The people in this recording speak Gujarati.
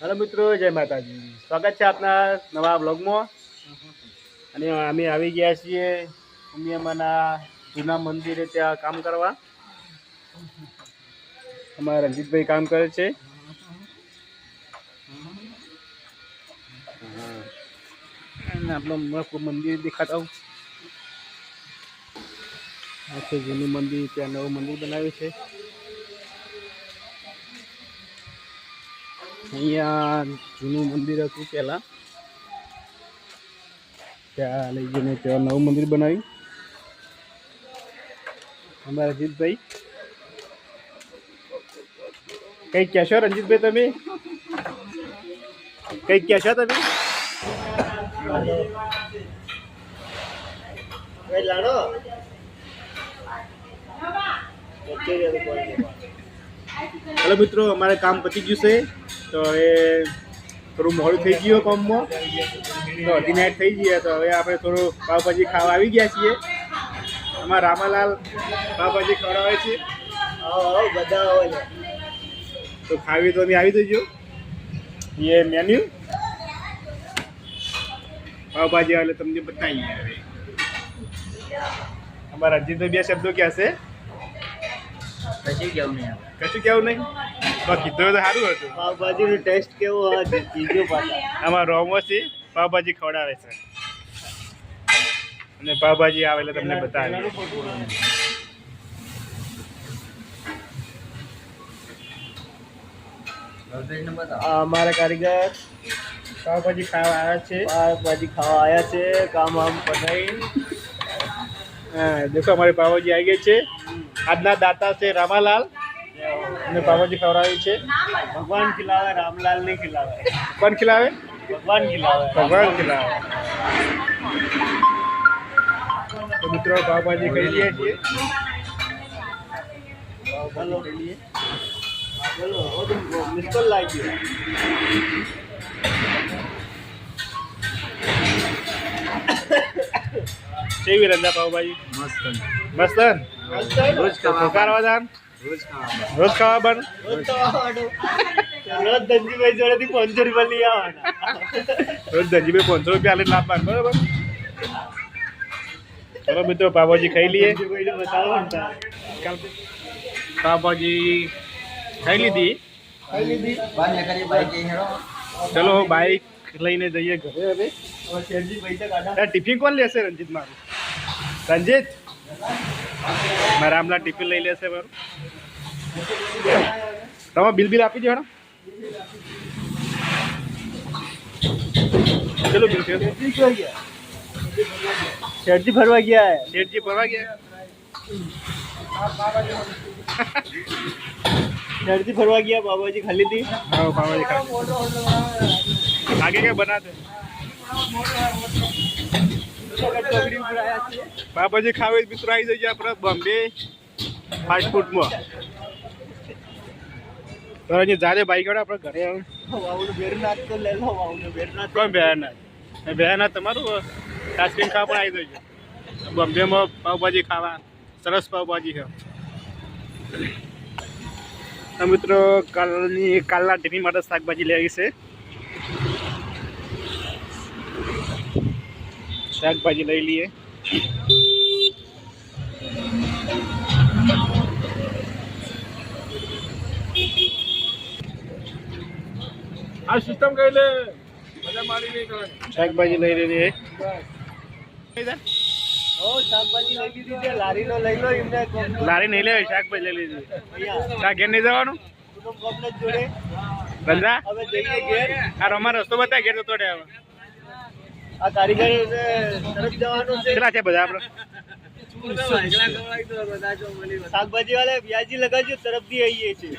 હેલો મિત્રો, જય માતાજી. સ્વાગત છે આપના નવા બ્લોગમાં અને અમે આવી ગયા છીએ ઉમિયામાના જૂના મંદિરે ત્યાં કામ કરવા. અમારા રંજીતભાઈ કામ કરે છે. મસ્ત મંદિર દેખાતા હું જૂનું મંદિર, ત્યાં નવું મંદિર બનાવ્યું છે. અહીંયા જૂનું મંદિર હતું પહેલાં. ત્યાં લઈ જઈને ત્યાં નવું મંદિર બનાવ્યું. અમારા રંજીતભાઈ કંઈક કહેશો રંજીતભાઈ તમે? કંઈક કહેશો તમે? હેલો મિત્રો અમારે કામ પતી ગયું છે. તો હવે થોડું મોડું થઈ ગયું કોમમાં. તો અડધી નાઇટ થઈ ગઈ તો હવે આપણે થોડું પાવભાજી ખાવા આવી ગયા છીએ. અમારા રામાલાલ પાવભાજી ખવડાવે છે. તો ખાવી તો આવી દેજો એ મેન્યુ પાવભાજી એટલે તમને બતાવીએ હવે. અમારા રંજીતભાઈ બે શબ્દો ક્યાં છે કેવું નહીં કશું કેવું નહીં? તો કીધું તો સારું હતું. પાવભાજીનો ટેસ્ટ કેવો હોય છે? ચીજો પાછા. આમાં રોમોસી પાવભાજી ખવડાવે છે. અને પાવભાજી આવેલા તમને બતાવે આ અમારા કારીગર પાવભાજી ખાવા આવ્યા છે. પાવભાજી ખાવા આવ્યા છે કામ આમ પતાવી દેખો અમારી પાવભાજી આવી ગઈ છે. આજના દાતા છે રામાલાલ. અને બાબાજી ખવડાવે છે. ભગવાન ખિલાવે રામલાલ નહીં ખિલાવે. કોણ ખિલાવે? ભગવાન ખિલાવે. ભગવાન ખિલાવે. તો મિત્રો બાબાજી કહી લઈએ છીએ. બોલો બોલો મિસ્કોલ લાગી કેવી રંધા પાવભાજી મસ્ત. મસ્ત? રોજ ખાવા રોજ ખાવા બન. રોજ ધનજીભાઈ જોડેથી પાંચસો રૂપિયા લઈ આવવાના. રોજ ધનજીભાઈ પાંચસો રૂપિયા લઈને લાવવાનું બરાબર? ચલો મિત્રો પાવભાજી ખાઈ લઈએ. પાવભાજી ખાઈ લીધી. ચલો બાઈક લઈને જઈએ ઘરે હવે. ટિફિન કોણ લેશે રંજીત મારું? રંજીત મારા આમલા ટિફિન લઈ લેશે મારું. તમે બિલ બિલ આપી દો હેડો. ચલો બિલ શેઠજી ફરવા ગયા શેઠજી ફરવા ગયા? શેઠજી ફરવા ગયા બાબાજી ખાલી હતી હા બાબાજી ખાલી. આગે કે બનાતે પાવભાજી ખાવી મિત્રો આવી જઈએ આપણે બોમ્બે ફાસ્ટ ફૂડમાં તો અહીંયા જારે બાઈક વાળા આપણે ઘરે આવે. બેરનાથ તો લઈ લો કોણ તમારું આઈસ્ક્રીમ ખાવા પણ આવી જજો. બોમ્બેમાં પાવભાજી ખાવા. સરસ પાવભાજી છે. મિત્રો કાલની કાલના ટિફિન માટે શાકભાજી લેવી છે. શાકભાજી લઈ લઈએ. આ સિસ્ટમ કઈ લે? મજા મારી નહીં કરવાની શાકભાજી લઈ લઈએ. ઓ શાકભાજી લઈ લીધી લારીનો લઈ લો એમને લારી નહીં લેવાય શાકભાજી લઈ લીધી. શાક ઘેર નહીં જવાનું? ઘેર. આ રમા રસ્તો બતાય ઘેર તો તોડે હવે. આ કારીગર તરફ જવાનું છે. કેટલા છે બધા આપણે? શાકભાજી વાળા વ્યાજી લગાવજો તરફથી આવીએ છીએ.